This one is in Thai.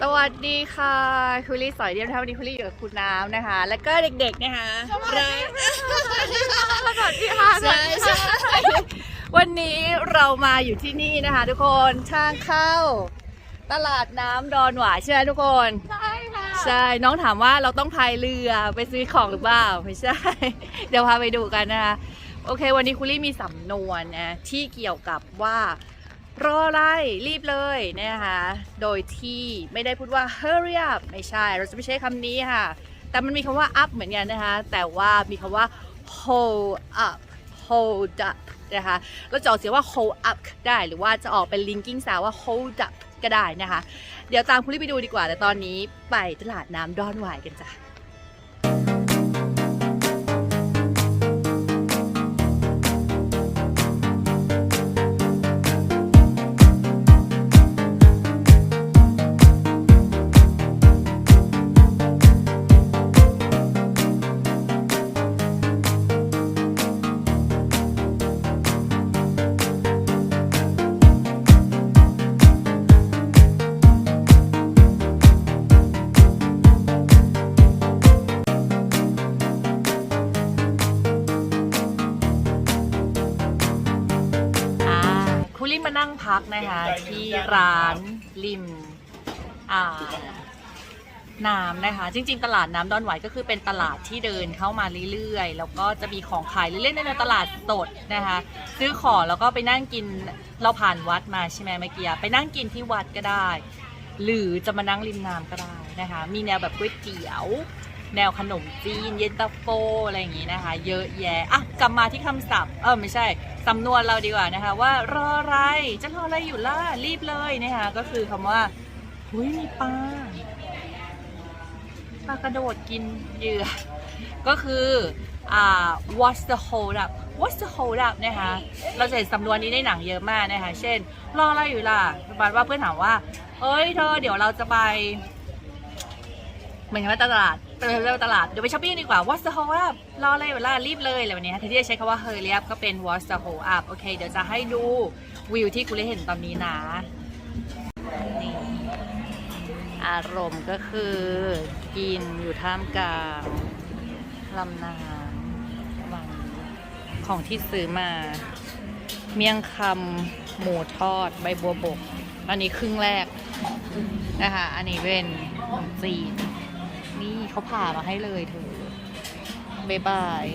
สวัสดีค่ะคุลี่สอยเดียมท่าวันนี้คุลี่อยู่กับคุณน้ำนะคะ แล้วก็เด็กๆนะคะสวัสดีสวัสดีค่ะใช่ใช่วันนี้เรามาอยู่ที่นี่นะคะ ทุกคนทางเข้า ตลาดน้ำดอนหวายใช่ไหมทุกคน ใช่ค่ะใช่น้องถามว่าเราต้องพายเรือไปซื้อของหรือเปล่าไม่ใช่ เดี๋ยวพาไปดูกันนะคะโอเค วันนี้คุลี่มีสำนวนนะที่เกี่ยวกับว่า รออะไร รีบเลยนะคะ โดยที่ไม่ได้พูดว่า hurry up ไม่ใช่ เราจะไม่ใช้คำนี้ค่ะ แต่มันมีคำว่า up เหมือนกันนะคะ แต่ว่ามีคำว่า hold up hold up นะคะ เราจะออกเสียงว่า hold up ได้ หรือว่าจะออกเป็น linking sound ว่า hold up ก็ได้นะคะ เดี๋ยวตามคุณรีบไปดูดีกว่า แต่ตอนนี้ไปตลาดน้ำดอนหวายกันจ้ะ มมานั่งพักนะคะ ที่ร้านริมอ่าน้ำนะคะ จริง ๆ ตลาดน้ำดอนหวายก็คือเป็นตลาดที่เดินเข้ามาเรื่อยๆ แล้วก็จะมีของขายเรื่อยๆในตลาดสดนะคะ ซื้อของแล้วก็ไปนั่งกินเราผ่านวัดมาใช่ไหมเมื่อกี้ไปนั่งกินที่วัดก็ได้ หรือจะมานั่งริมน้ำก็ได้นะคะ มีแนวแบบก๋วยเตี๋ยว แนวขนมจีนเย็นตาโฟอะไรอย่างงี้นะคะ เยอะแยะอะกลับมาที่คำศัพท์เออไม่ใช่สำนวนเราดีกว่านะคะ ว่ารออะไรจะรออะไรอยู่ล่ะรีบเลยนะคะก็คือคำว่าหุยมีปลาปลากระโดดกินเหยื่อ ก็คืออ่า what's the hold up what's the hold up นะคะ เราจะเห็นสำนวนนี้ในหนังเยอะมากนะคะ เช่น รออะไรอยู่ล่ะประมาณว่าเพื่อนถามว่า เอ้ยเธอเดี๋ยวเราจะไป เหมือนกับว่าตลาดไปเที่ยวตลาดเดี๋ยวไปช้อปปิ้งดีกว่า what's the hold up รออะไรเวลารีบเลยอะไรแบบนี้แทนที่จะใช้คำว่า hurry up ก็เป็น what's the hold up โอเค เดี๋ยวจะให้ดูวิวที่คุณได้เห็นตอนนี้นะนี่อารมณ์ก็คือกินอยู่ท่ามกลางลำน้ำวังของที่ซื้อมา เมี่ยงคำหมูทอดใบบัวบก อันนี้ครึ่งแรกนะคะอันนี้เป็นขนมจีน เขาผ่ามาให้เลยเธอบายบาย